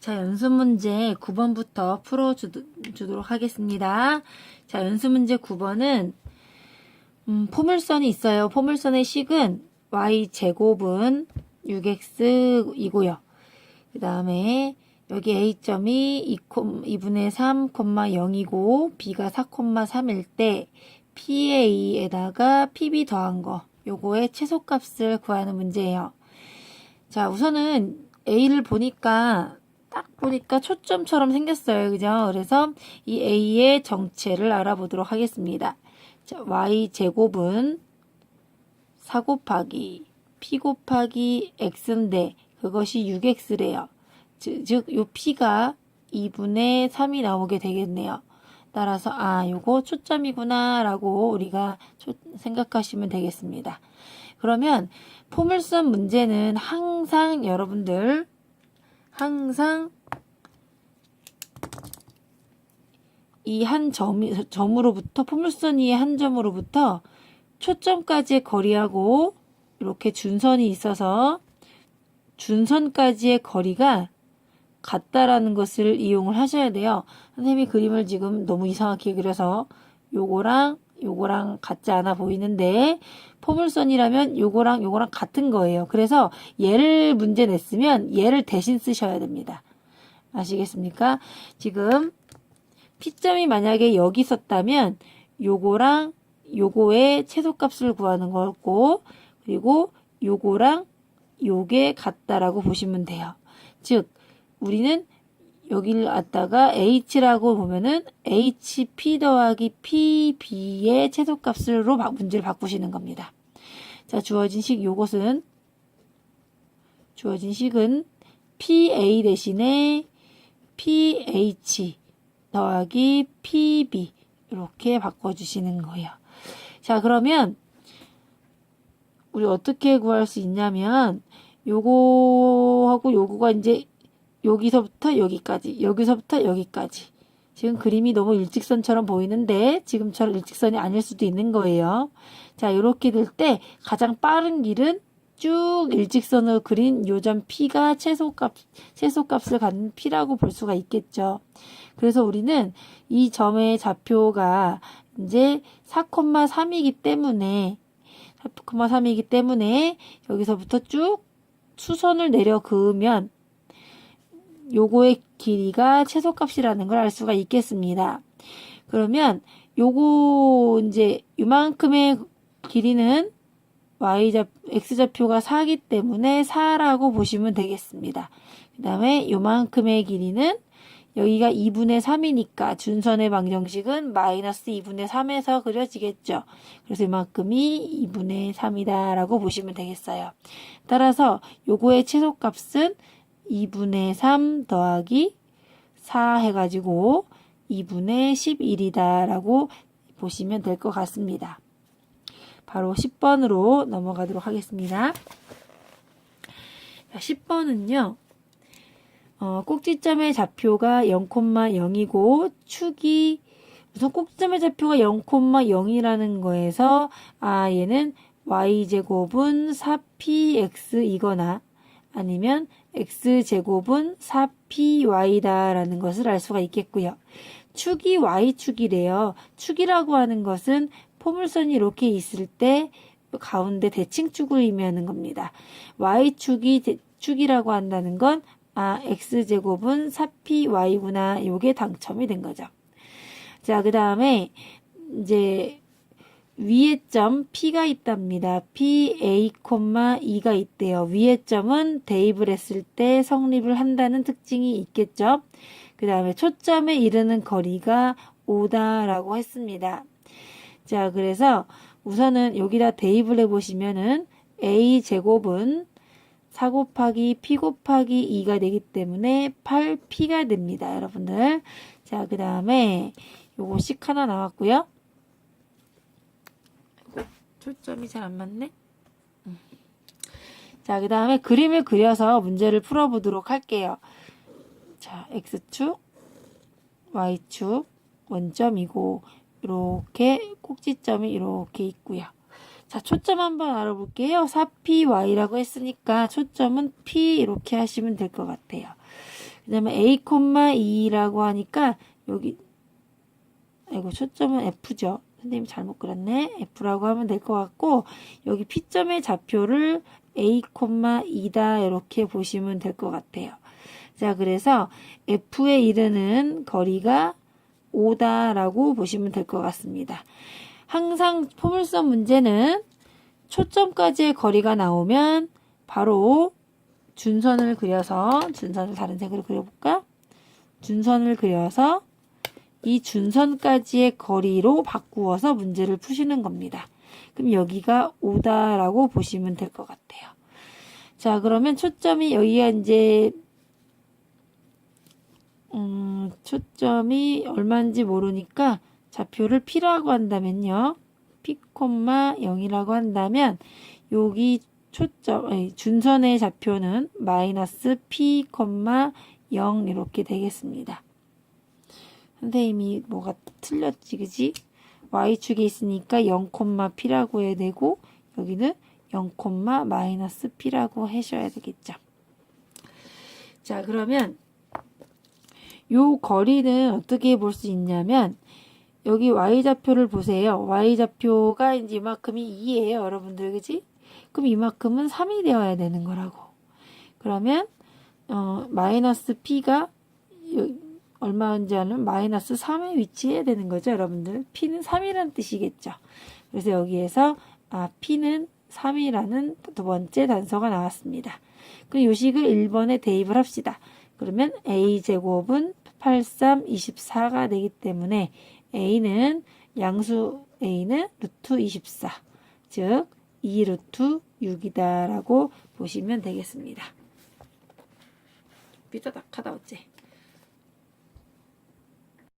자, 연습 문제 9번부터 풀어주도록 하겠습니다. 자, 연습 문제 9번은, 음, 포물선이 있어요. 포물선의 식은 y제곱은 6x이고요. 그 다음에 여기 a점이 2분의 3, 0이고 b가 4, 3일 때 PA에다가 PB 더한 거 요거의 최소값을 구하는 문제예요. 자, 우선은 A를 보니까 딱 보니까 초점처럼 생겼어요. 그죠? 그래서 이 A의 정체를 알아보도록 하겠습니다. 자, Y 제곱은 4 곱하기 P 곱하기 X인데 그것이 6X래요. 즉, 즉, 요 P가 2분의 3이 나오게 되겠네요. 따라서 아 요거 초점이구나 라고 우리가 초, 생각하시면 되겠습니다. 그러면 포물선 문제는 항상 여러분들 항상 이한 점으로부터 포물선 위의 한 점으로부터 초점까지의 거리하고 이렇게 준선이 있어서 준선까지의 거리가 같다라는 것을 이용을 하셔야 돼요. 선생님이 그림을 지금 너무 이상하게 그려서 요거랑 요거랑 같지 않아 보이는데 포물선이라면 요거랑 요거랑 같은 거예요. 그래서 얘를 문제 냈으면 얘를 대신 쓰셔야 됩니다. 아시겠습니까? 지금 P점이 만약에 여기 있었다면 요거랑 요거의 최소값을 구하는 거고 그리고 요거랑 요게 같다라고 보시면 돼요. 즉 우리는 여기를 갖다가 h라고 보면은 hp 더하기 pb의 최소값으로 문제를 바꾸시는 겁니다. 자, 주어진 식 요것은 주어진 식은 pa 대신에 ph 더하기 pb 이렇게 바꿔주시는 거예요. 자, 그러면 우리 어떻게 구할 수 있냐면 요거하고 요거가 이제 여기서부터 여기까지, 여기서부터 여기까지. 지금 그림이 너무 일직선처럼 보이는데 지금처럼 일직선이 아닐 수도 있는 거예요. 자, 이렇게 될 때 가장 빠른 길은 쭉 일직선으로 그린 요점 P가 최소값, 최소값을 갖는 P라고 볼 수가 있겠죠. 그래서 우리는 이 점의 좌표가 이제 4,3이기 때문에 4,3이기 때문에 여기서부터 쭉 수선을 내려 그으면 요거의 길이가 최소값이라는 걸 알 수가 있겠습니다. 그러면 요거 이제 요만큼의 길이는 y좌 x좌표가 4기 때문에 4라고 보시면 되겠습니다. 그 다음에 요만큼의 길이는 여기가 2분의 3이니까 준선의 방정식은 마이너스 2분의 3에서 그려지겠죠. 그래서 이만큼이 2분의 3이다 라고 보시면 되겠어요. 따라서 요거의 최소값은 2분의 3 더하기 4 해가지고 2분의 11이다 라고 보시면 될 것 같습니다. 바로 10번으로 넘어가도록 하겠습니다. 10번은요. 어, 꼭지점의 좌표가 0,0이고 축이 우선 꼭지점의 좌표가 0,0이라는 거에서 아 얘는 y제곱은 4px이거나 아니면 x제곱은 4py다라는 것을 알 수가 있겠고요. 축이 y축이래요. 축이라고 하는 것은 포물선이 이렇게 있을 때 가운데 대칭축을 의미하는 겁니다. y축이 축이라고 한다는 건 아, x제곱은 4py구나. 요게 당첨이 된 거죠. 자, 그 다음에 이제 위에 점 P가 있답니다. P, A, 2가 있대요. 위에 점은 대입을 했을 때 성립을 한다는 특징이 있겠죠. 그 다음에 초점에 이르는 거리가 5다라고 했습니다. 자, 그래서 우선은 여기다 대입을 해보시면은 A 제곱은 4 곱하기 P 곱하기 2가 되기 때문에 8P가 됩니다. 여러분들. 자, 그 다음에 요거 식 하나 나왔고요. 초점이 잘 안 맞네. 음. 자, 그 다음에 그림을 그려서 문제를 풀어보도록 할게요. 자, X축, Y축, 원점이고, 이렇게 꼭지점이 이렇게 있고요. 자, 초점 한번 알아볼게요. 4PY라고 했으니까 초점은 P 이렇게 하시면 될 것 같아요. 그 다음에 A,2라고 하니까 여기 아이고 초점은 F죠. 선생님 잘못 그렸네. F라고 하면 될 것 같고 여기 P점의 좌표를 A,2다 이렇게 보시면 될 것 같아요. 자 그래서 F에 이르는 거리가 5다라고 보시면 될 것 같습니다. 항상 포물선 문제는 초점까지의 거리가 나오면 바로 준선을 그려서 준선을 다른 색으로 그려볼까? 준선을 그려서 이 준선까지의 거리로 바꾸어서 문제를 푸시는 겁니다. 그럼 여기가 5다라고 보시면 될 것 같아요. 자, 그러면 초점이 여기가 이제 음, 초점이 얼마인지 모르니까 좌표를 P라고 한다면요. P, 0이라고 한다면 여기 초점, 아니, 준선의 좌표는 마이너스 P, 0 이렇게 되겠습니다. 선생님이 뭐가 틀렸지, 그지? Y축에 있으니까 0, P라고 해야 되고, 여기는 0, 마이너스 P라고 하셔야 되겠죠. 자, 그러면 요 거리는 어떻게 볼 수 있냐면, 여기 Y좌표를 보세요. Y좌표가 이제 이만큼이 2예요, 여러분들, 그지? 그럼 이만큼은 3이 되어야 되는 거라고. 그러면, 어, 마이너스 P가 얼마인지 아는 마이너스 3에 위치해야 되는 거죠, 여러분들. P는 3이라는 뜻이겠죠. 그래서 여기에서, 아, P는 3이라는 두 번째 단서가 나왔습니다. 그럼 요식을 1번에 대입을 합시다. 그러면 A제곱은 83, 24가 되기 때문에 A는 양수 A는 루트 24, 즉 2루트 6이다라고 보시면 되겠습니다. 삐져닥하다 어째.